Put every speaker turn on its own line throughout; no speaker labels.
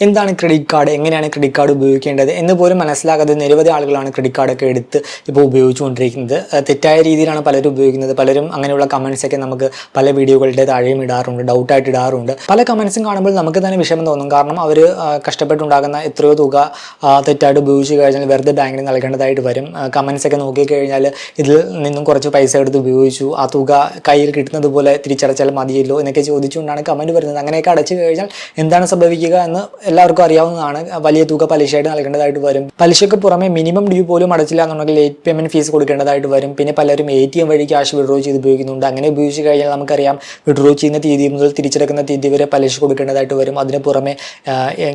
എന്താണ് credit card എങ്ങനെയാണ് credit card ഉപയോഗിക്കേണ്ടത്? എന്ന് പോലും മനസ്സിലാക്കാതെ നിരവധി ആളുകളാണ് ക്രെഡിറ്റ് കാർഡൊക്കെ എടുത്ത് ഇപ്പോൾ ഉപയോഗിച്ചുകൊണ്ടിരിക്കുന്നത്. തെറ്റായ രീതിയിലാണ് പലരും ഉപയോഗിക്കുന്നത്. പലരും അങ്ങനെയുള്ള കമൻസൊക്കെ നമുക്ക് പല വീഡിയോകളുടെ താഴെയും ഇടാറുണ്ട് ഡൗട്ടായിട്ട് ഇടാറുണ്ട്. പല കമൻസും കാണുമ്പോൾ നമുക്ക് തന്നെ വിഷമം തോന്നും. കാരണം അവർ കഷ്ടപ്പെട്ടുണ്ടാകുന്ന എത്രയോ തുക തെറ്റായിട്ട് ഉപയോഗിച്ച് കഴിഞ്ഞാൽ വെറുതെ ബാങ്കിന് നൽകേണ്ടതായിട്ട് വരും. കമൻസൊക്കെ നോക്കിക്കഴിഞ്ഞാൽ ഇതിൽ നിന്നും കുറച്ച് പൈസ എടുത്ത് ഉപയോഗിച്ചു. ആ തുക കയ്യിൽ കിട്ടുന്നത് പോലെ തിരിച്ചടച്ചാൽ മതിയല്ലോ എന്നൊക്കെ ചോദിച്ചുകൊണ്ടാണ് കമന്റ് വരുന്നത്. അങ്ങനെയൊക്കെ അടച്ചു കഴിഞ്ഞാൽ എന്താണ് സംഭവിക്കുക എന്ന് എല്ലാവർക്കും അറിയാവുന്നതാണ്. വലിയ തുക പലിശയായിട്ട് നൽകേണ്ടതായിട്ട് വരും. പലിശയ്ക്ക് പുറമെ മിനിമം ഡ്യൂ പോലും അടച്ചില്ല എന്നുണ്ടെങ്കിൽ ലേറ്റ് പേയ്മെന്റ് ഫീസ് കൊടുക്കേണ്ടതായിട്ട് വരും. പിന്നെ പലരും എ ടി എം വഴി ക്യാഷ് വിഡ്രോ ചെയ്ത് ഉപയോഗിക്കുന്നുണ്ട്. അങ്ങനെ ഉപയോഗിച്ച് കഴിഞ്ഞാൽ നമുക്കറിയാം വിഡ്രോ ചെയ്യുന്ന തീയതി മുതൽ തിരിച്ചെടുക്കുന്ന തീയതി വരെ പലിശ കൊടുക്കേണ്ടതായിട്ട് വരും. അതിന് പുറമെ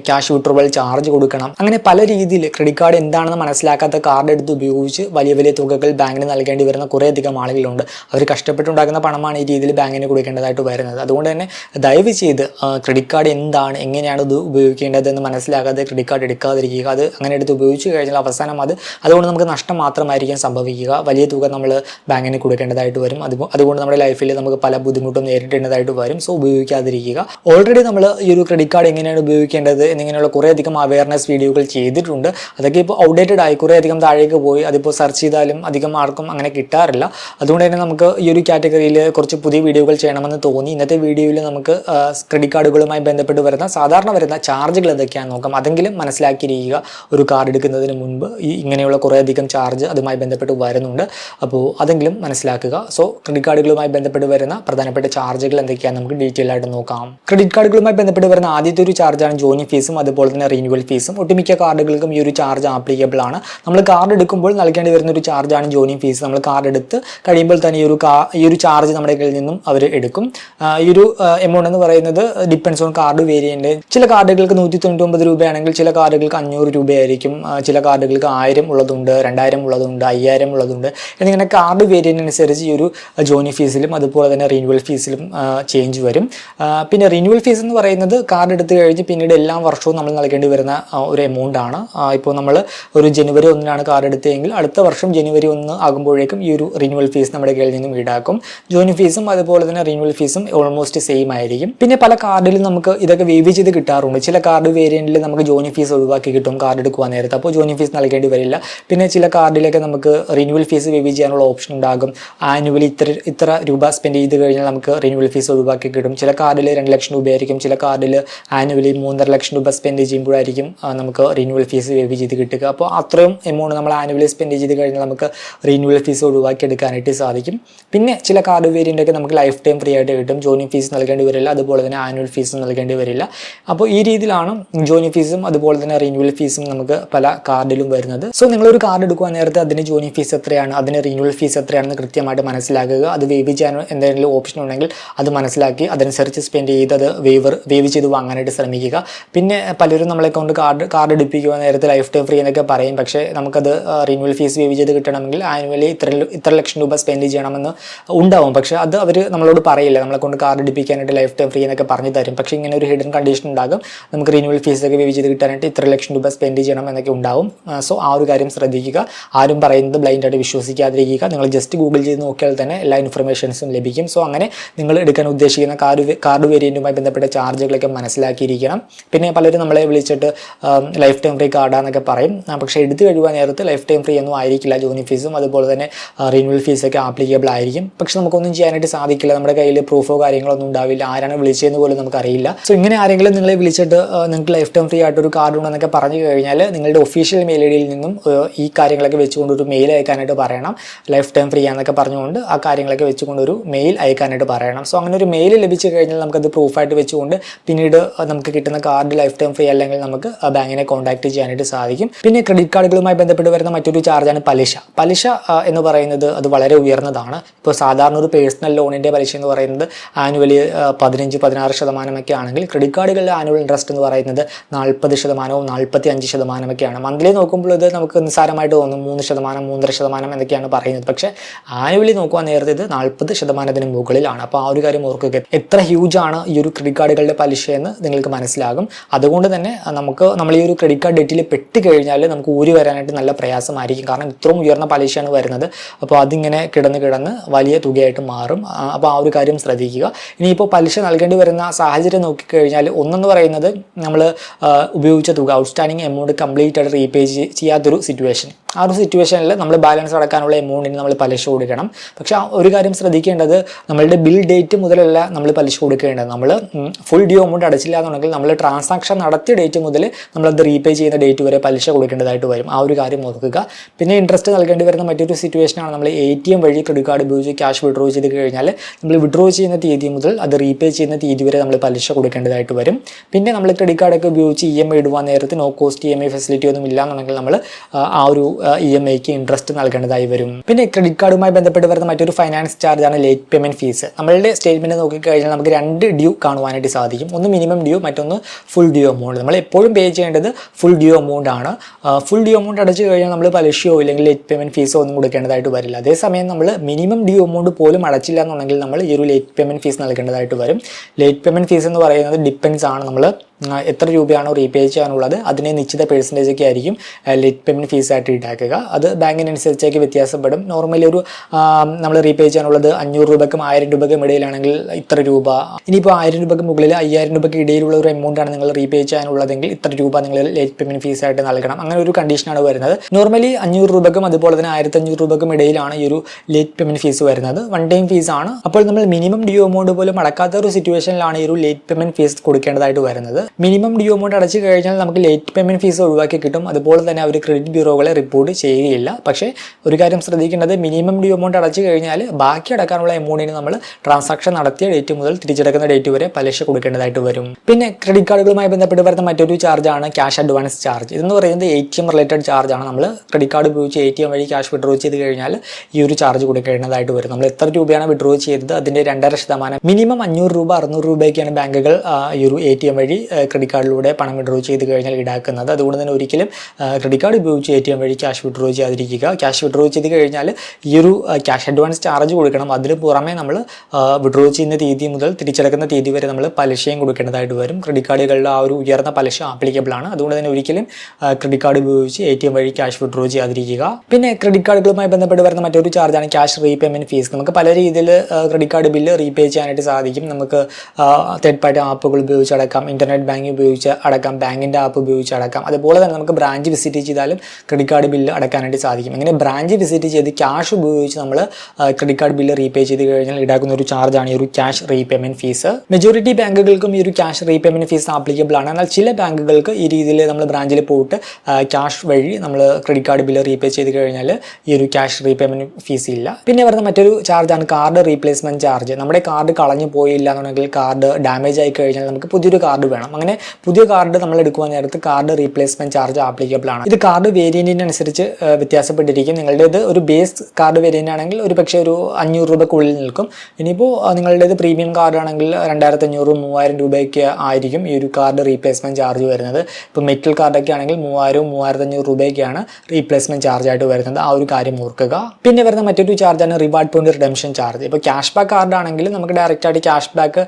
ക്യാഷ് വിഡ്രോവൽ ചാർജ് കൊടുക്കണം. അങ്ങനെ പല രീതിയിൽ ക്രെഡിറ്റ് കാർഡ് എന്താണെന്ന് മനസ്സിലാക്കാത്ത കാർഡ് എടുത്ത് ഉപയോഗിച്ച് വലിയ വലിയ തുകകൾ ബാങ്കിന് നൽകേണ്ടി വരുന്ന കുറേയധികം ആളുകളുണ്ട്. അവർ കഷ്ടപ്പെട്ടുണ്ടാക്കുന്ന പണമാണ് ഈ രീതിയിൽ ബാങ്കിന് കൊടുക്കേണ്ടതായിട്ട് വരുന്നത്. അതുകൊണ്ട് തന്നെ ദയവ് ചെയ്ത് ക്രെഡിറ്റ് കാർഡ് എന്താണ് എങ്ങനെയാണ് ഇത് ഉപയോഗിക്കേണ്ടതെന്ന് മനസ്സിലാക്കാതെ ക്രെഡിറ്റ് കാർഡ് എടുക്കാതിരിക്കുക അത് അങ്ങനെ എടുത്ത് ഉപയോഗിച്ച് കഴിഞ്ഞാൽ അവസാനം അത് അതുകൊണ്ട് നമുക്ക് നഷ്ടം മാത്രമായിരിക്കും സംഭവിക്കുക. വലിയ തുക നമ്മൾ ബാങ്കിന് കൊടുക്കേണ്ടതായിട്ട് വരും. അത് അതുകൊണ്ട് നമ്മുടെ ലൈഫിൽ നമുക്ക് പല ബുദ്ധിമുട്ടും നേരിടേണ്ടതായിട്ട് വരും. സോ ഉപയോഗിക്കാതിരിക്കുക. ഓൾറെഡി നമ്മൾ ഈ ഒരു ക്രെഡിറ്റ് കാർഡ് എങ്ങനെയാണ് ഉപയോഗിക്കേണ്ടത് എന്നിങ്ങനെയുള്ള കുറേയധികം അവയർനെസ് വീഡിയോകൾ ചെയ്തിട്ടുണ്ട്. അതൊക്കെ ഇപ്പോൾ ഔട്ട്ഡേറ്റഡ് ആയി കുറേയധികം താഴേക്ക് പോയി. അതിപ്പോൾ സെർച്ച് ചെയ്താലും അധികം ആർക്കും അങ്ങനെ കിട്ടാറില്ല. അതുകൊണ്ട് തന്നെ നമുക്ക് ഈ ഒരു കാറ്റഗറിയിൽ കുറച്ച് പുതിയ വീഡിയോകൾ ചെയ്യണമെന്ന് തോന്നി. ഇന്നത്തെ വീഡിയോയിൽ നമുക്ക് ക്രെഡിറ്റ് കാർഡുകളുമായി ബന്ധപ്പെട്ട് വരുന്ന സാധാരണ വരുന്ന ചാർജുകൾ എന്തൊക്കെയാണെന്ന് നോക്കാം. അതെങ്കിലും മനസ്സിലാക്കിയിരിക്കുക. ഒരു കാർഡ് എടുക്കുന്നതിന് മുൻപ് ഈ ഇങ്ങനെയുള്ള കുറേയധികം ചാർജ് അതുമായി ബന്ധപ്പെട്ട് വരുന്നുണ്ട്. അപ്പോൾ അതെങ്കിലും മനസ്സിലാക്കുക. സോ ക്രെഡിറ്റ് കാർഡുകളുമായി ബന്ധപ്പെട്ട് വരുന്ന പ്രധാനപ്പെട്ട ചാർജുകൾ എന്തൊക്കെയാണെന്ന് നമുക്ക് ഡീറ്റെയിൽ ആയിട്ട് നോക്കാം. ക്രെഡിറ്റ് കാർഡുകളുമായി ബന്ധപ്പെട്ട് വരുന്ന ആദ്യത്തെ ഒരു ചാർജാണ് ജോയിനിങ് ഫീസും അതുപോലെ തന്നെ റിന്യൂവൽ ഫീസും. ഒട്ടുമിക്ക കാർഡുകൾക്കും ഈ ഒരു ചാർജ് ആപ്ലിക്കബിൾ ആണ്. നമ്മൾ കാർഡ് എടുക്കുമ്പോൾ നൽകേണ്ടി വരുന്ന ഒരു ചാർജാണ് ജോയിനിങ് ഫീസ്. നമ്മൾ കാർഡ് എടുത്ത് കഴിയുമ്പോൾ തന്നെ ഈ ഒരു ഈ ഒരു ചാർജ് നമ്മുടെ കയ്യിൽ നിന്നും അവർ എടുക്കും. ഈ ഒരു എമൗണ്ട് എന്ന് പറയുന്നത് ഡിപ്പെൻസ് ഓൺ കാർഡ് വേരിയന്റ് ചില കാർഡുകൾക്ക് നൂറ്റി തൊണ്ണൂറ്റി ഒമ്പത് രൂപയാണെങ്കിൽ ചില കാർഡുകൾക്ക് അഞ്ഞൂറ് രൂപയായിരിക്കും. ചില കാർഡുകൾക്ക് ആയിരം ഉള്ളതുണ്ട് രണ്ടായിരം ഉള്ളതുണ്ട് അയ്യായിരം ഉള്ളതുണ്ട് എന്നിങ്ങനെ കാർഡ് വേരിയന്റ് അനുസരിച്ച് ഈ ഒരു ജോയിനിങ് ഫീസിലും അതുപോലെ തന്നെ റിന്യൂവൽ ഫീസിലും ചേഞ്ച് വരും. പിന്നെ റിന്യൂവൽ ഫീസ് എന്ന് പറയുന്നത് കാർഡ് എടുത്തു കഴിഞ്ഞ് പിന്നീട് എല്ലാ വർഷവും നമ്മൾ നൽകേണ്ടി വരുന്ന ഒരു എമൗണ്ട് ആണ്. ഇപ്പോൾ നമ്മൾ ഒരു ജനുവരി ഒന്നിനാണ് കാർഡ് എടുത്തതെങ്കിൽ അടുത്ത വർഷം ജനുവരി ഒന്ന് ആകുമ്പോഴേക്കും ഈ ഒരു റിന്യൂവൽ ഫീസ് നമ്മുടെ കയ്യിൽ നിന്നും ഈടാക്കും. ജോയിനിങ് ഫീസും അതുപോലെ തന്നെ റിന്യൂവൽ ഫീസും ഓൾമോസ്റ്റ് സെയിം ആയിരിക്കും. പിന്നെ പല കാർഡിലും നമുക്ക് ഇതൊക്കെ വേവ് ചെയ്ത് കിട്ടാറുണ്ട്. ചില കാർഡ് വേരിയന്റിൽ നമുക്ക് ജോയിനിങ് ഫീസ് ഒഴിവാക്കി കിട്ടും കാർഡ് എടുക്കുവാൻ നേരത്തെ. അപ്പോൾ ജോയിനിങ് ഫീസ് നൽകേണ്ടി വരില്ല. പിന്നെ ചില കാർഡിലൊക്കെ നമുക്ക് റിന്യൂവൽ ഫീസ് വേവ് ചെയ്യാനുള്ള ഓപ്ഷൻ ഉണ്ടാകും. ആനുവലി ഇത്ര ഇത്ര രൂപ സ്പെൻഡ് ചെയ്ത് കഴിഞ്ഞാൽ നമുക്ക് റിന്യൂവൽ ഫീസ് ഒഴിവാക്കി കിട്ടും. ചില കാർഡിൽ രണ്ട് ലക്ഷം രൂപയായിരിക്കും. ചില കാർഡിൽ ആനുവലി മൂന്നര ലക്ഷം രൂപ സ്പെൻഡ് ചെയ്യുമ്പോഴായിരിക്കും നമുക്ക് റിന്യൂവൽ ഫീസ് വേവ് ചെയ്ത് കിട്ടുക. അപ്പോൾ അത്രയും എമൗണ്ട് നമ്മൾ ആനുവലി സ്പെൻഡ് ചെയ്ത് കഴിഞ്ഞാൽ നമുക്ക് റിന്യൂവൽ ഫീസ് ഒഴിവാക്കി എടുക്കാനായിട്ട് സാധിക്കും. പിന്നെ ചില കാർഡ് വേരിയന്റ് ഒക്കെ നമുക്ക് ലൈഫ് ടൈം ഫ്രീ ആയിട്ട് കിട്ടും. ജോയിനിങ് ഫീസ് നൽകേണ്ടി വരില്ല. അതുപോലെ തന്നെ ആനുവൽ ഫീസ് നൽകേണ്ടി വരില്ല. അപ്പോൾ ഈ രീതിയിലാണ് ജോയിനിങ് ഫീസും അതുപോലെ തന്നെ റിന്യൂവൽ ഫീസും നമുക്ക് പല കാർഡിലും വരുന്നത്. സോ നിങ്ങൾ ഒരു കാർഡ് എടുക്കുവാൻ നേരത്തെ അതിന് ജോയിൻ ഫീസ് എത്രയാണ് അതിന് റിന്യൂവൽ ഫീസ് എത്രയാണെന്ന് കൃത്യമായിട്ട് മനസ്സിലാക്കുക. അത് വേവ് ചെയ്യാൻ എന്തെങ്കിലും ഓപ്ഷൻ ഉണ്ടെങ്കിൽ അത് മനസ്സിലാക്കി അതനുസരിച്ച് സ്പെൻഡ് ചെയ്ത് അത് വേവർ വേവ് ചെയ്ത് വാങ്ങാനായിട്ട് ശ്രമിക്കുക. പിന്നെ പലരും നമ്മളെ കൊണ്ട് കാർഡ് കാർഡ് എടുപ്പിക്കുക നേരത്തെ ലൈഫ് ടൈം ഫ്രീ എന്നൊക്കെ പറയും. പക്ഷേ നമുക്കത് റിന്യൂവൽ ഫീസ് വേവ് ചെയ്ത് കിട്ടണമെങ്കിൽ ആനുവലി ഇത്ര ഇത്ര ലക്ഷം രൂപ സ്പെൻഡ് ചെയ്യണമെന്ന് ഉണ്ടാവും. പക്ഷേ അത് അവർ നമ്മളോട് പറയില്ല. നമ്മളെ കൊണ്ട് കാർഡ് എടുപ്പിക്കാനായിട്ട് ലൈഫ് ടൈം ഫ്രീ എന്നൊക്കെ പറഞ്ഞു തരും. പക്ഷേ ഇങ്ങനെ ഒരു ഹിഡൻ കണ്ടീഷൻ ഉണ്ടാകും. നമുക്ക് റിന്യൂവൽ ഫീസൊക്കെ വേവ് ചെയ്ത് കിട്ടാനായിട്ട് ഇത്ര ലക്ഷം രൂപ സ്പെൻഡ് ചെയ്യണം എന്നൊക്കെ ഉണ്ടാവും. സോ ആ ഒരു കാര്യം ശ്രദ്ധിക്കുക. ആരും പറയുന്നത് ബ്ലൈൻഡായിട്ട് വിശ്വസിക്കാതിരിക്കുക. നിങ്ങൾ ജസ്റ്റ് ഗൂഗിൾ ചെയ്ത് നോക്കിയാൽ തന്നെ എല്ലാ ഇൻഫർമേഷൻസും ലഭിക്കും. സോ അങ്ങനെ നിങ്ങൾ എടുക്കാൻ ഉദ്ദേശിക്കുന്ന കാർഡ് കാർഡ് വേരിയന്റുമായി ബന്ധപ്പെട്ട ചാർജുകളൊക്കെ മനസ്സിലാക്കിയിരിക്കണം. പിന്നെ പലരും നമ്മളെ വിളിച്ചിട്ട് ലൈഫ് ടൈം ഫ്രീ കാർഡാന്നൊക്കെ പറയും. പക്ഷേ എടുത്തു കഴിയുവാൻ നേരത്ത് ലൈഫ് ടൈം ഫ്രീ ഒന്നും ആയിരിക്കില്ല. ജോയിനിങ് ഫീസും അതുപോലെ തന്നെ റിന്യൂവൽ ഫീസൊക്കെ ആപ്ലിക്കബിൾ ആയിരിക്കും. പക്ഷെ നമുക്കൊന്നും ചെയ്യാനായിട്ട് സാധിക്കില്ല. നമ്മുടെ കയ്യിൽ പ്രൂഫോ കാര്യങ്ങളൊന്നും ഉണ്ടാവില്ല. ആരാണ് വിളിച്ചതെന്ന് പോലും നമുക്കറിയില്ല. സോ ഇങ്ങനെ ആരെങ്കിലും നിങ്ങളെ വിളിച്ചിട്ട് നിങ്ങൾക്ക് ലൈഫ് ടൈം ഫ്രീ ആയിട്ട് ഒരു കാർഡ് ഉണ്ടെന്നൊക്കെ പറഞ്ഞു കഴിഞ്ഞാൽ നിങ്ങളുടെ ഒഫീഷ്യൽ മെയിൽ ഐ ഡിയിൽ നിന്നും ഈ കാര്യങ്ങളൊക്കെ വെച്ചുകൊണ്ട് ഒരു മെയിൽ അയക്കാനായിട്ട് പറയണം. ലൈഫ് ടൈം ഫ്രീ ആണെന്നൊക്കെ പറഞ്ഞുകൊണ്ട് ആ കാര്യങ്ങളൊക്കെ വെച്ചുകൊണ്ട് ഒരു മെയിൽ അയക്കാനായിട്ട് പറയണം. സോ അങ്ങനെ ഒരു മെയിൽ ലഭിച്ചു കഴിഞ്ഞാൽ നമുക്കത് പ്രൂഫായിട്ട് വെച്ചുകൊണ്ട് പിന്നീട് നമുക്ക് കിട്ടുന്ന കാർഡ് ലൈഫ് ടൈം ഫ്രീ അല്ലെങ്കിൽ നമുക്ക് ബാങ്കിനെ കോൺടാക്ട് ചെയ്യാനായിട്ട് സാധിക്കും. പിന്നെ ക്രെഡിറ്റ് കാർഡുകളുമായി ബന്ധപ്പെട്ട് വരുന്ന മറ്റൊരു ചാർജാണ് പലിശ. പലിശ എന്ന് പറയുന്നത് അത് വളരെ ഉയർന്നതാണ്. ഇപ്പോൾ സാധാരണ ഒരു പേഴ്സണൽ ലോണിന്റെ പലിശ എന്ന് പറയുന്നത് ആനുവലി പതിനഞ്ച് പതിനാറ് ശതമാനമൊക്കെ ആണെങ്കിൽ ക്രെഡിറ്റ് കാർഡുകളിലെ ആനുവൽ ഇൻട്രസ്റ്റ് എന്ന് പറയുന്നത് നാൽപ്പത് ശതമാനവും നാൽപ്പത്തി അഞ്ച് ശതമാനമൊക്കെയാണ്. മന്ത്ലി നോക്കുമ്പോൾ ഇത് നമുക്ക് നിസ്സാരമായിട്ട് തോന്നും മൂന്ന് ശതമാനം മൂന്നര ശതമാനം എന്നൊക്കെയാണ് പറയുന്നത്. പക്ഷേ ആനുവലി നോക്കുവാൻ നേരത്തെ ഇത് നാൽപ്പത് ശതമാനത്തിന് മുകളിലാണ്. അപ്പോൾ ആ ഒരു കാര്യം ഓർക്കുക എത്ര ഹ്യൂജ് ആണ് ഈ ഒരു ക്രെഡിറ്റ് കാർഡുകളുടെ പലിശ എന്ന് നിങ്ങൾക്ക് മനസ്സിലാകും. അതുകൊണ്ട് തന്നെ നമുക്ക് നമ്മൾ ഈ ഒരു ക്രെഡിറ്റ് കാർഡ് ഡെറ്റിൽ പെട്ട് കഴിഞ്ഞാൽ നമുക്ക് ഊരി വരാനായിട്ട് നല്ല പ്രയാസമായിരിക്കും. കാരണം ഇത്രയും ഉയർന്ന പലിശയാണ് വരുന്നത്. അപ്പോൾ അതിങ്ങനെ കിടന്ന് കിടന്ന് വലിയ തുകയായിട്ട് മാറും. അപ്പോൾ ആ ഒരു കാര്യം ശ്രദ്ധിക്കുക. ഇനിയിപ്പോൾ പലിശ നൽകേണ്ടി വരുന്ന സാഹചര്യം നോക്കിക്കഴിഞ്ഞാൽ ഒന്നെന്ന് പറയുന്നത് നമ്മൾ ഉപയോഗിച്ച തുക ഔട്ട്സ്റ്റാൻഡിങ് എമൗണ്ട് കംപ്ലീറ്റ് ആയിട്ട് റീപേ ചെയ്യാത്തൊരു സിറ്റുവേഷൻ ആ ഒരു സിറ്റുവേഷനിൽ നമ്മൾ ബാലൻസ് അടക്കാനുള്ള എമൗണ്ടിന് നമ്മൾ പലിശ കൊടുക്കണം. പക്ഷെ ഒരു കാര്യം ശ്രദ്ധിക്കേണ്ടത് നമ്മളുടെ ബിൽ ഡേറ്റ് മുതലല്ല നമ്മൾ പലിശ കൊടുക്കേണ്ടത്. നമ്മൾ ഫുൾ ഡ്യൂ എമൗണ്ട് അടച്ചില്ല എന്നുണ്ടെങ്കിൽ നമ്മൾ ട്രാൻസാക്ഷൻ നടത്തിയ ഡേറ്റ് മുതൽ നമ്മളത് റീപേ ചെയ്യുന്ന ഡേറ്റ് വരെ പലിശ കൊടുക്കേണ്ടതായിട്ട് വരും. ആ ഒരു കാര്യം ഓർക്കുക. പിന്നെ ഇൻട്രസ്റ്റ് നൽകേണ്ടി വരുന്ന മറ്റൊരു സിറ്റുവേഷനാണ് നമ്മൾ എ ടി എം വഴി ക്രെഡിറ്റ് കാർഡ് ഉപയോഗിച്ച് ക്യാഷ് വിഡ്രോ ചെയ്ത് കഴിഞ്ഞാൽ നമ്മൾ വിഡ്രോ ചെയ്യുന്ന തീയതി മുതൽ അത് റീപേ ചെയ്യുന്ന തീയതി വരെ നമ്മൾ പലിശ കൊടുക്കേണ്ടതായിട്ട് വരും. പിന്നെ നമ്മൾ ക്രെഡിറ്റ് കാർഡൊക്കെ ഉപയോഗിച്ച് ഇ എം ഐ ഇടുവാൻ നേരത്ത് no cost E M I facility ഒന്നും ഇല്ല എന്നുണ്ടെങ്കിൽ നമ്മൾ ആ ഒരു ഇ എം ഐക്ക് ഇൻട്രസ്റ്റ് നൽകേണ്ടതായി വരും. പിന്നെ ക്രെഡിറ്റ് കാർഡുമായി ബന്ധപ്പെട്ട് വരുന്ന മറ്റൊരു ഫൈനാൻസ് ചാർജ് ആണ് ലേറ്റ് പേയ്മെന്റ് ഫീസ് നമ്മളുടെ സ്റ്റേറ്റ്മെന്റ് നോക്കിക്കഴിഞ്ഞാൽ നമുക്ക് രണ്ട് ഡ്യൂ കാണുവാനായിട്ട് സാധിക്കും. ഒന്ന് മിനിമം ഡ്യൂ മറ്റൊന്ന് ഫുൾ ഡ്യൂ എമൗണ്ട് നമ്മൾ എപ്പോഴും പേ ചെയ്യേണ്ടത് ഫുൾ ഡ്യൂ എമൗണ്ട് ആണ്. ഫുൾ ഡ്യൂ എമൗണ്ട് അടച്ചു കഴിഞ്ഞാൽ നമ്മൾ പലിശയോ ഇല്ലെങ്കിൽ ലേറ്റ് പേയ്മെന്റ് ഫീസോ ഒന്നും കൊടുക്കേണ്ടതായിട്ട് വരില്ല. അതേസമയം നമ്മൾ മിനിമം ഡ്യൂ എമൗണ്ട് പോലും അടച്ചില്ല എന്നുണ്ടെങ്കിൽ നമ്മൾ ഈ ഒരു ലേറ്റ് പേയ്മെന്റ് ഫീസ് നൽകേണ്ടതായിട്ട് വരും. ലേറ്റ് പേയ്മെന്റ് ഫീസ് എന്ന് പറയുന്നത് ഡിപ്പെൻസ് ആണ്. നമ്മൾ എത്ര രൂപയാണോ റീപേ ചെയ്യാനുള്ളത് അതിനെ നിശ്ചിത പേഴ്സന്റേജ് ഒക്കെ ആയിരിക്കും ലേറ്റ് പേയ്മെന്റ് ഫീസ് ആയിട്ട് ഈടാക്കുക. അത് ബാങ്കിനനുസരിച്ചേക്ക് വ്യത്യാസപ്പെടും. നോർമലി ഒരു നമ്മൾ റീപേ ചെയ്യാനുള്ളത് അഞ്ഞൂറ് രൂപക്കും ആയിരം രൂപക്കും ഇടയിലാണെങ്കിൽ ഇത്ര രൂപ. ഇനിയിപ്പോൾ ആയിരം രൂപയ്ക്ക് മുകളിൽ അയ്യായിരം രൂപയ്ക്ക് ഇടയിലുള്ള ഒരു എമൗണ്ടാണ് നിങ്ങൾ റീപേ ചെയ്യാനുള്ളതെങ്കിൽ ഇത്ര രൂപ നിങ്ങൾ ലേറ്റ് പേയ്മെന്റ് ഫീസ് ആയിട്ട് നൽകണം. അങ്ങനെ ഒരു കണ്ടീഷനാണ് വരുന്നത്. നോർമലി അഞ്ഞൂറ് രൂപക്കും അതുപോലെ തന്നെ ആയിരത്തി രൂപക്കും ഇടയിലാണ് ഈ ഒരു ലേറ്റ് പേയ്മെന്റ് ഫീസ് വരുന്നത്. വൺ ടൈം ഫീസ് ആണ്. അപ്പോൾ നമ്മൾ മിനിമം ഡ്യൂ എമൗണ്ട് പോലും അടക്കാത്ത ഒരു സിറ്റുവേഷനിലാണ് ഈ ഒരു ലേറ്റ് പേയ്മെന്റ് ഫീസ് കൊടുക്കേണ്ടതായിട്ട് വരുന്നത്. മിനിമം ഡ്യൂ എമൗണ്ട് അടച്ചു കഴിഞ്ഞാൽ നമുക്ക് ലേറ്റ് പേയ്മെന്റ് ഫീസ് ഒഴിവാക്കി കിട്ടും. അതുപോലെ തന്നെ അവർ ക്രെഡിറ്റ് ബ്യൂറോകളെ റിപ്പോർട്ട് ചെയ്യുകയില്ല. പക്ഷേ ഒരു കാര്യം ശ്രദ്ധിക്കേണ്ടത് മിനിമം ഡ്യൂ എമൗണ്ട് അടച്ചു കഴിഞ്ഞാൽ ബാക്കി അടക്കാനുള്ള എമൗണ്ടിന് നമ്മൾ ട്രാൻസാക്ഷൻ നടത്തിയ ഡേറ്റ് മുതൽ തിരിച്ചടക്കുന്ന ഡേറ്റ് വരെ പലിശ കൊടുക്കേണ്ടതായിട്ട് വരും. പിന്നെ ക്രെഡിറ്റ് കാർഡുകളുമായി ബന്ധപ്പെട്ട് വരുന്ന മറ്റൊരു ചാർജാണ് ക്യാഷ് അഡ്വാൻസ് ചാർജ് ഇതെന്ന് പറയുന്നത് എ ടി എം റിലേറ്റഡ് ചാർജാണ് നമ്മൾ ക്രെഡിറ്റ് കാർഡ് ഉപയോഗിച്ച് എ ടി എം വഴി ക്യാഷ് വിഡ്രോ ചെയ്ത് കഴിഞ്ഞാൽ ഈ ഒരു ചാർജ് കൊടുക്കേണ്ടതായിട്ട് വരും. നമ്മൾ എത്ര രൂപയാണ് വിഡ്രോ ചെയ്തത്? അതിന്റെ രണ്ടര ശതമാനം. മിനിമം അഞ്ഞൂറ് രൂപ അറുന്നൂറ് രൂപയൊക്കെയാണ് ബാങ്കുകൾ ഈ ഒരു എ ടി എം വഴി ക്രെഡിറ്റ് കാർഡിലൂടെ പണം വിഡ്രോ ചെയ്ത് കഴിഞ്ഞാൽ ഈടാക്കുന്നത്. അതുകൊണ്ട് തന്നെ ഒരിക്കലും ക്രെഡിറ്റ് കാർഡ് ഉപയോഗിച്ച് എ ടി എം വഴി ക്യാഷ് വിഡ്രോ ചെയ്യാതിരിക്കുക. ക്യാഷ് വിഡ്രോ ചെയ്ത് കഴിഞ്ഞാൽ ഈ ഒരു ക്യാഷ് അഡ്വാൻസ് ചാർജ് കൊടുക്കണം. അതിന് പുറമെ നമ്മൾ വിഡ്രോ ചെയ്യുന്ന തീയതി മുതൽ തിരിച്ചടക്കുന്ന തീയതി വരെ നമ്മൾ പലിശയും കൊടുക്കേണ്ടതായിട്ട് വരും. ക്രെഡിറ്റ് കാർഡുകളുടെ ആ ഒരു ഉയർന്ന പലിശ ആപ്ലിക്കബിൾ ആണ്. അതുകൊണ്ട് തന്നെ ഒരിക്കലും ക്രെഡിറ്റ് കാർഡ് ഉപയോഗിച്ച് എ ടി എം വഴി ക്യാഷ് വിഡ്രോ ചെയ്യാതിരിക്കുക. പിന്നെ ക്രെഡിറ്റ് കാർഡുകളുമായി ബന്ധപ്പെട്ട് വരുന്ന മറ്റൊരു ചാർജാണ് ക്യാഷ് റീപേയ്മെന്റ് ഫീസ് നമുക്ക് പല രീതിയിൽ ക്രെഡിറ്റ് കാർഡ് ബില്ല് റീപേ ചെയ്യാനായിട്ട് സാധിക്കും. നമുക്ക് തേർഡ് പാർട്ടി ആപ്പുകൾ ഉപയോഗിച്ച് അടക്കാം. ഇന്റർനെറ്റ് ബാങ്കിങ് ഉപയോഗിച്ച് അടക്കാം ബാങ്കിന്റെ ആപ്പ് ഉപയോഗിച്ച് അടക്കാം. അതുപോലെ തന്നെ നമുക്ക് ബ്രാഞ്ച് വിസിറ്റ് ചെയ്താലും ക്രെഡിറ്റ് കാർഡ് ബില്ല് അടക്കാനായിട്ട് സാധിക്കും. ഇങ്ങനെ ബ്രാഞ്ച് വിസിറ്റ് ചെയ്ത് ക്യാഷ് ഉപയോഗിച്ച് നമ്മൾ ക്രെഡിറ്റ് കാർഡ് ബില്ല് റീപേ ചെയ്ത് കഴിഞ്ഞാൽ ഈടാക്കുന്ന ഒരു ചാർജാണ് ഈ ഒരു ക്യാഷ് റീപേയ്മെന്റ് ഫീസ് മെജോറിറ്റി ബാങ്കുകൾക്കും ഈ ഒരു ക്യാഷ് റീപേയ്മെന്റ് ഫീസ് ആപ്ലിക്കബിൾ ആണ്. എന്നാൽ ചില ബാങ്കുകൾക്ക് ഈ രീതിയിൽ നമ്മൾ ബ്രാഞ്ചിൽ പോയിട്ട് ക്യാഷ് വഴി നമ്മൾ ക്രെഡിറ്റ് കാർഡ് ബില്ല് റീപേ ചെയ്ത് കഴിഞ്ഞാൽ ഈ ഒരു ക്യാഷ് റീപേയ്മെന്റ് ഫീസ് ഇല്ല. പിന്നെ വരുന്ന മറ്റൊരു ചാർജാണ് കാർഡ് റീപ്ലേസ്മെന്റ് ചാർജ് നമ്മുടെ കാർഡ് കളഞ്ഞു പോയില്ല എന്നുണ്ടെങ്കിൽ കാർഡ് ഡാമേജ് ആയി കഴിഞ്ഞാൽ നമുക്ക് പുതിയൊരു കാർഡ് വേണം. അങ്ങനെ പുതിയ കാർഡ് നമ്മൾ എടുക്കുവാൻ നേരത്ത് കാർഡ് റീപ്ലേസ്മെന്റ് ചാർജ് ആപ്ലിക്കബിൾ ആണ്. ഇത് കാർഡ് വേരിയന്റിന് അനുസരിച്ച് വ്യത്യാസപ്പെട്ടിരിക്കും. നിങ്ങളുടേത് ഒരു ബേസ് കാർഡ് വേരിയന്റ് ആണെങ്കിൽ ഒരു പക്ഷേ ഒരു അഞ്ഞൂറ് രൂപക്കുള്ളിൽ നിൽക്കും. ഇനിയിപ്പോൾ നിങ്ങളുടേത് പ്രീമിയം കാർഡ് ആണെങ്കിൽ രണ്ടായിരത്തി അഞ്ഞൂറ് മൂവായിരം രൂപയ്ക്ക് ആയിരിക്കും ഈ ഒരു കാർഡ് റീപ്ലേസ്മെന്റ് ചാർജ് വരുന്നത്. ഇപ്പോൾ മെറ്റൽ കാർഡൊക്കെ ആണെങ്കിൽ മൂവായിരവും മൂവായിരത്തി അഞ്ഞൂറ് രൂപയൊക്കെയാണ് റീപ്ലേസ്മെന്റ് ചാർജ് ആയിട്ട് വരുന്നത്. ആ ഒരു കാര്യം ഓർക്കുക. പിന്നെ വരുന്ന മറ്റൊരു ചാർജാണ് റിവാർഡ് പോയിന്റ് റിഡംഷൻ ചാർജ് ഇപ്പോൾ ക്യാഷ് ബാക്ക് കാർഡ് ആണെങ്കിൽ നമുക്ക് ഡയറക്റ്റ് ആയിട്ട് ക്യാഷ് ബാക്ക്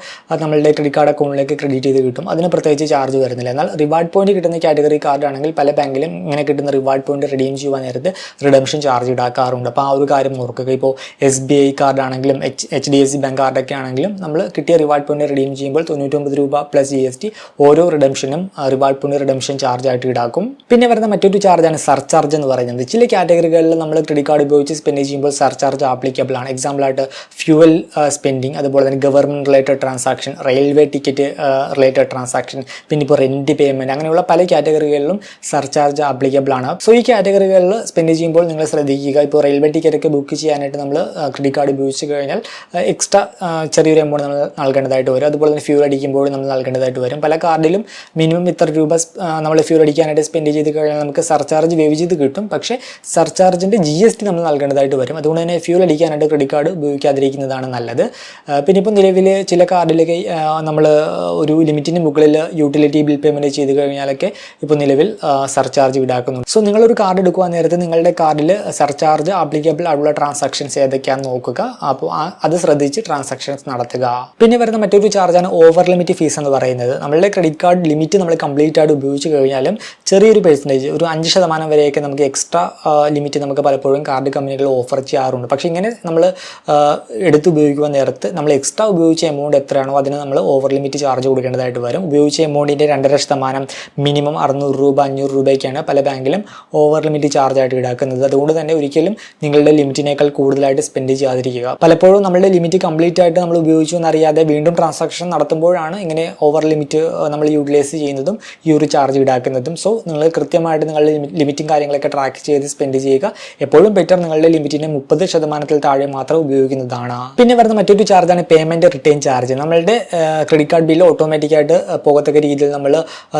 നമ്മളുടെ ക്രെഡിറ്റ് കാർഡ് അക്കൗണ്ടിലേക്ക് ക്രെഡിറ്റ് ചെയ്ത് കിട്ടും. അതിന് പ്രത്യേകിച്ച് ചാർജ് വരുന്നില്ല. എന്നാൽ റിവാർഡ് പോയിന്റ് കിട്ടുന്ന കാറ്റഗറി കാർഡ് ആണെങ്കിൽ പല ബാങ്കിലും ഇങ്ങനെ കിട്ടുന്ന റിവാർഡ് പോയിന്റ് റിഡീം ചെയ്യുവാൻ നേരത്ത് റിഡംഷൻ ചാർജ് ഈടാക്കാറുണ്ട് അപ്പോൾ ആ ഒരു കാര്യം ഓർക്കുക. ഇപ്പോൾ എസ് ബി ഐ കാർഡ് ആണെങ്കിലും H D F C bank കാർഡൊക്കെ ആണെങ്കിലും നമ്മൾ കിട്ടിയ റിവാർഡ് പോയിന്റ് റിഡീം ചെയ്യുമ്പോൾ തൊണ്ണൂറ്റൊമ്പത് രൂപ പ്ലസ് ജി എസ് ടി ഓരോ റിഡംഷനും റിവാർഡ് പോയിന്റ് റിഡംഷൻ ചാർജ് ആയിട്ട് ഈടാക്കും. പിന്നെ വരുന്ന മറ്റൊരു ചാർജാണ് സർചാർജ് എന്ന് പറയുന്നത്. ചില കാറ്റഗറികളിൽ നമ്മൾ ക്രെഡിറ്റ് കാർഡ് ഉപയോഗിച്ച് സ്പെൻഡ് ചെയ്യുമ്പോൾ സർചാർജ് ആപ്ലിക്കബിൾ ആണ്. എക്സാമ്പിളായിട്ട് ഫ്യൂവൽ സ്പെൻഡിങ് അതുപോലെ തന്നെ government related transaction railway ticket related transaction പിന്നെ ഇപ്പോൾ റെന്റ് പേയ്മെന്റ് അങ്ങനെയുള്ള പല കാറ്റഗറികളിലും സർചാർജ് അപ്ലിക്കബിൾ ആണ്. സോ ഈ കാറ്റഗറികളിൽ സ്പെൻഡ് ചെയ്യുമ്പോൾ നിങ്ങൾ ശ്രദ്ധിക്കുക. ഇപ്പോൾ റെയിൽവേ ടിക്കറ്റ് ഒക്കെ ബുക്ക് ചെയ്യാനായിട്ട് നമ്മൾ ക്രെഡിറ്റ് കാർഡ് ഉപയോഗിച്ച് കഴിഞ്ഞാൽ എക്സ്ട്രാ ചെറിയൊരു എമൗണ്ട് നമ്മൾ നൽകേണ്ടതായിട്ട് വരും. അതുപോലെ തന്നെ ഫ്യൂൽ അടിക്കുമ്പോൾ നമ്മൾ നൽകേണ്ടതായിട്ട് വരും. പല കാർഡിലും മിനിമം ഇത്ര രൂപ നമ്മൾ ഫ്യൂൽ അടിക്കാനായിട്ട് സ്പെൻഡ് ചെയ്ത് കഴിഞ്ഞാൽ നമുക്ക് സർചാർജ് വേവ് ചെയ്ത് കിട്ടും. പക്ഷേ സർചാർജിന്റെ ജി എസ് ടി നമ്മൾ നൽകേണ്ടതായിട്ട് വരും. അതുകൊണ്ട് തന്നെ ഫ്യൂൽ അടിക്കാനായിട്ട് ക്രെഡിറ്റ് കാർഡ് ഉപയോഗിക്കാതിരിക്കുന്നതാണ് നല്ലത്. പിന്നെ ഇപ്പോൾ നിലവിൽ ചില കാർഡിലൊക്കെ നമ്മൾ ഒരു ലിമിറ്റിന് മുകളിൽ യൂട്ടിലിറ്റി ബിൽ പേയ്മെന്റ് ചെയ്ത് കഴിഞ്ഞാലൊക്കെ ഇപ്പോൾ നിലവിൽ സർചാർജ് ഈടാക്കുന്നുണ്ട്. സോ നിങ്ങളൊരു കാർഡ് എടുക്കുവാൻ നേരത്തെ നിങ്ങളുടെ കാർഡിൽ സർചാർജ് ആപ്ലിക്കബിൾ ആയിട്ടുള്ള ട്രാൻസാക്ഷൻസ് ഏതൊക്കെയാണെന്ന് നോക്കുക. അപ്പോൾ അത് ശ്രദ്ധിച്ച് ട്രാൻസാക്ഷൻസ് നടത്തുക. പിന്നെ വരുന്ന മറ്റൊരു ചാർജാണ് ഓവർ ലിമിറ്റ് ഫീസ് എന്ന് പറയുന്നത്. നമ്മളുടെ ക്രെഡിറ്റ് കാർഡ് ലിമിറ്റ് നമ്മൾ കംപ്ലീറ്റ് ആയിട്ട് ഉപയോഗിച്ച് കഴിഞ്ഞാലും ചെറിയൊരു പെർസെന്റേജ് ഒരു അഞ്ച് ശതമാനം വരെയൊക്കെ നമുക്ക് എക്സ്ട്രാ ലിമിറ്റ് നമുക്ക് പലപ്പോഴും കാർഡ് കമ്പനികൾ ഓഫർ ചെയ്യാറുണ്ട്. പക്ഷേ ഇങ്ങനെ നമ്മൾ എടുത്ത് ഉപയോഗിക്കുവാൻ നേരത്ത് നമ്മൾ എക്സ്ട്രാ ഉപയോഗിച്ച എമൗണ്ട് എത്രയാണോ അതിന് നമ്മൾ ഓവർ ലിമിറ്റ് ചാർജ് കൊടുക്കേണ്ടതായിട്ട് വരും. ഉപയോഗിച്ച എമൗണ്ടിന്റെ രണ്ടര ശതമാനം മിനിമം അറുന്നൂറ് രൂപ അഞ്ഞൂറ് രൂപയ്ക്കാണ് പല ബാങ്കിലും ഓവർ ലിമിറ്റ് ചാർജ് ആയിട്ട് ഈടാക്കുന്നത്. അതുകൊണ്ട് തന്നെ ഒരിക്കലും നിങ്ങളുടെ ലിമിറ്റിനേക്കാൾ കൂടുതലായിട്ട് സ്പെൻഡ് ചെയ്യാതിരിക്കുക. പലപ്പോഴും നമ്മളുടെ ലിമിറ്റ് കംപ്ലീറ്റ് ആയിട്ട് നമ്മൾ ഉപയോഗിച്ചു എന്നറിയാതെ വീണ്ടും ട്രാൻസാക്ഷൻ നടത്തുമ്പോഴാണ് ഇങ്ങനെ ഓവർ ലിമിറ്റ് നമ്മൾ യൂട്ടിലൈസ് ചെയ്യുന്നതും ഈ ഒരു ചാർജ് ഈടാക്കുന്നതും. സോ നിങ്ങൾ കൃത്യമായിട്ട് നിങ്ങളുടെ ലിമിറ്റും കാര്യങ്ങളൊക്കെ ട്രാക്ക് ചെയ്ത് സ്പെൻഡ് ചെയ്യുക. എപ്പോഴും ബെറ്റർ നിങ്ങളുടെ ലിമിറ്റിനെ മുപ്പത് ശതമാനത്തിൽ താഴെ മാത്രം ഉപയോഗിക്കുന്നതാണ്. പിന്നെ വരുന്ന മറ്റൊരു ചാർജാണ് പേയ്മെന്റ് റിട്ടേൺ ചാർജ് നമ്മളുടെ ക്രെഡിറ്റ് കാർഡ് ബില്ല് ഓട്ടോമാറ്റിക്കായിട്ട് പോകത്തക്ക രീതിയിൽ നമ്മൾ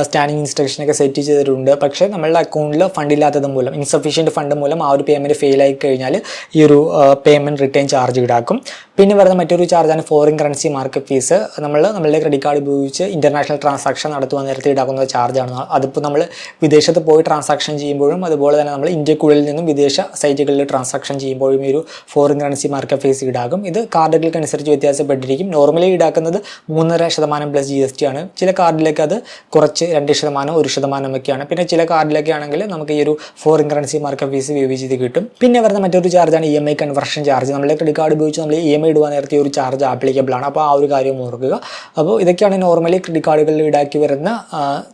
സ്റ്റാൻഡിങ് ഇൻസ്ട്രക്ഷനൊക്കെ സെറ്റ് ചെയ്തിട്ടുണ്ട്. പക്ഷേ നമ്മളുടെ അക്കൗണ്ടിൽ ഫണ്ട് ഇല്ലാത്തത് മൂലം ഇൻസഫീഷ്യന്റ് ഫണ്ട് മൂലം ആ ഒരു പേയ്മെന്റ് ഫെയിൽ ആയി കഴിഞ്ഞാൽ ഈ ഒരു പേയ്മെന്റ് റിട്ടേൺ ചാർജ് ഈടാക്കും. പിന്നെ വരുന്ന മറ്റൊരു ചാർജാണ് ഫോറിൻ കറൻസി മാർക്കറ്റ് ഫീസ് നമ്മൾ നമ്മളുടെ ക്രെഡിറ്റ് കാർഡ് ഉപയോഗിച്ച് ഇന്റർനാഷണൽ ട്രാൻസാക്ഷൻ നടത്തുവാൻ നേരത്തെ ഈടാക്കുന്ന ചാർജാണ് അതിപ്പോൾ നമ്മൾ വിദേശത്ത് പോയി ട്രാൻസാക്ഷൻ ചെയ്യുമ്പോഴും അതുപോലെ തന്നെ നമ്മൾ ഇന്ത്യക്കുള്ളിൽ നിന്നും വിദേശ സൈറ്റുകളിൽ ട്രാൻസാക്ഷൻ ചെയ്യുമ്പോഴും ഈ ഒരു ഫോറിൻ കറൻസി മാർക്കറ്റ് ഫീസ് ഈടാകും ഇത് കാർഡുകൾക്ക് അനുസരിച്ച് വ്യത്യാസപ്പെട്ടിരിക്കും. നോർമലി ഈടാക്കുന്നത് മൂന്നര ശതമാനം പ്ലസ് ജി എസ് ടി ആണ്. ചില കാർഡിലേക്ക് അത് കുറച്ച് രണ്ട് ശതമാനം ഒരു ശതമാനം ഒക്കെയാണ്. പിന്നെ ചില കാർഡിലൊക്കെ ആണെങ്കിൽ നമുക്ക് ഈ ഒരു foreign currency market fee waive ചെയ്ത് കിട്ടും. പിന്നെ വരുന്ന മറ്റൊരു ചാർജാണ് E M I conversion charge നമ്മളെ ക്രെഡിറ്റ് കാർഡ് ഉപയോഗിച്ച് നമ്മൾ ഇ എം ഐ ഇടുവാൻ നേരത്തെ ഒരു ചാർജ് ആപ്ലിക്കബിൾ ആണ്. അപ്പോൾ ആ ഒരു കാര്യം ഓർക്കുക. അപ്പോൾ ഇതൊക്കെയാണ് നോർമലി ക്രെഡിറ്റ് കാർഡുകളിൽ ഈടാക്കി വരുന്ന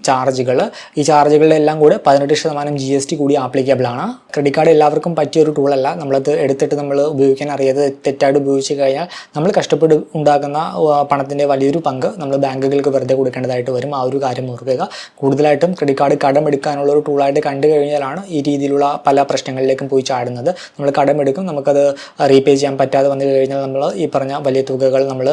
ചാർജുകൾ ഈ ചാർജുകളിലെല്ലാം കൂടെ പതിനെട്ട് ശതമാനം ജി എസ് ടി കൂടി ആപ്ലിക്കബിൾ ആണ്. ക്രെഡിറ്റ് കാർഡ് എല്ലാവർക്കും പറ്റിയ ഒരു ടൂളല്ല നമ്മളത് എടുത്തിട്ട് നമ്മൾ ഉപയോഗിക്കാൻ അറിയാതെ തെറ്റായിട്ട് ഉപയോഗിച്ച് കഴിഞ്ഞാൽ നമ്മൾ കഷ്ടപ്പെട്ട് ഉണ്ടാക്കുന്ന പണത്തിന്റെ വലിയൊരു പങ്ക് നമ്മൾ ബാങ്കുകൾക്ക് വെറുതെ കൊടുക്കേണ്ടതായിട്ട് വരും. ആ ഒരു കാര്യം ഓർക്കുക. കൂടുതലായിട്ടും ക്രെഡിറ്റ് കാർഡ് കടമെടുക്കാനുള്ള ഒരു ടൂളായിട്ട് കണ്ടു കഴിഞ്ഞാലാണ് ഈ രീതിയിലുള്ള പല പ്രശ്നങ്ങളിലേക്കും പോയി ചാടുന്നത്. നമ്മൾ കടമെടുക്കും നമുക്കത് റീപേ ചെയ്യാൻ പറ്റാതെ വന്നു കഴിഞ്ഞാൽ നമ്മൾ ഈ പറഞ്ഞ വലിയ തുകകൾ നമ്മൾ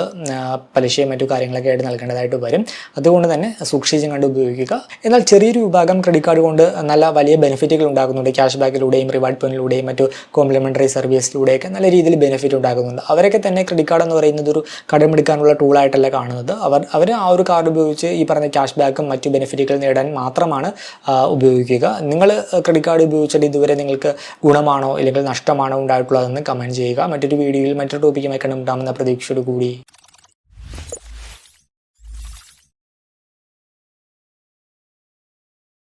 പലിശയും മറ്റു കാര്യങ്ങളൊക്കെ ആയിട്ട് നൽകേണ്ടതായിട്ട് വരും. അതുകൊണ്ട് തന്നെ സൂക്ഷിച്ചും കണ്ട് ഉപയോഗിക്കുക. എന്നാൽ ചെറിയൊരു വിഭാഗം ക്രെഡിറ്റ് കാർഡ് കൊണ്ട് നല്ല വലിയ ബെനിഫിറ്റുകൾ ഉണ്ടാകുന്നുണ്ട് ക്യാഷ് ബാക്കിലൂടെയും റിവാർഡ് പോയിന്റിലൂടെയും മറ്റു കോംപ്ലിമെന്ററി സർവീസിലൂടെയൊക്കെ നല്ല രീതിയിൽ ബെനിഫിറ്റ് ഉണ്ടാകുന്നുണ്ട് അവരൊക്കെ തന്നെ ക്രെഡിറ്റ് കാർഡ് എന്ന് പറയുന്നത് ഒരു കടമെടുക്കാനുള്ള ടൂളായിട്ടല്ല കാണുന്നത്. അവർ അവർ ആ ഒരു കാർഡ് ഉപയോഗിച്ച് ഈ പറഞ്ഞ ക്യാഷ് ബാക്കും മറ്റു ബെനിഫിറ്റുകൾ നേടാൻ മാത്രമാണ് ഉപയോഗിക്കുക. നിങ്ങൾ ക്രെഡിറ്റ് കാർഡ് ഉപയോഗിച്ചിട്ട് ഇതുവരെ നിങ്ങൾക്ക് ഗുണമാണോ അല്ലെങ്കിൽ നഷ്ടമാണോ ഉണ്ടായിട്ടുള്ളതെന്ന് കമന്റ് ചെയ്യുക. മറ്റൊരു വീഡിയോയിൽ മറ്റൊരു ടോപ്പിക്കുമായി കണ്ടുമുട്ടാമെന്ന പ്രതീക്ഷയോട് കൂടി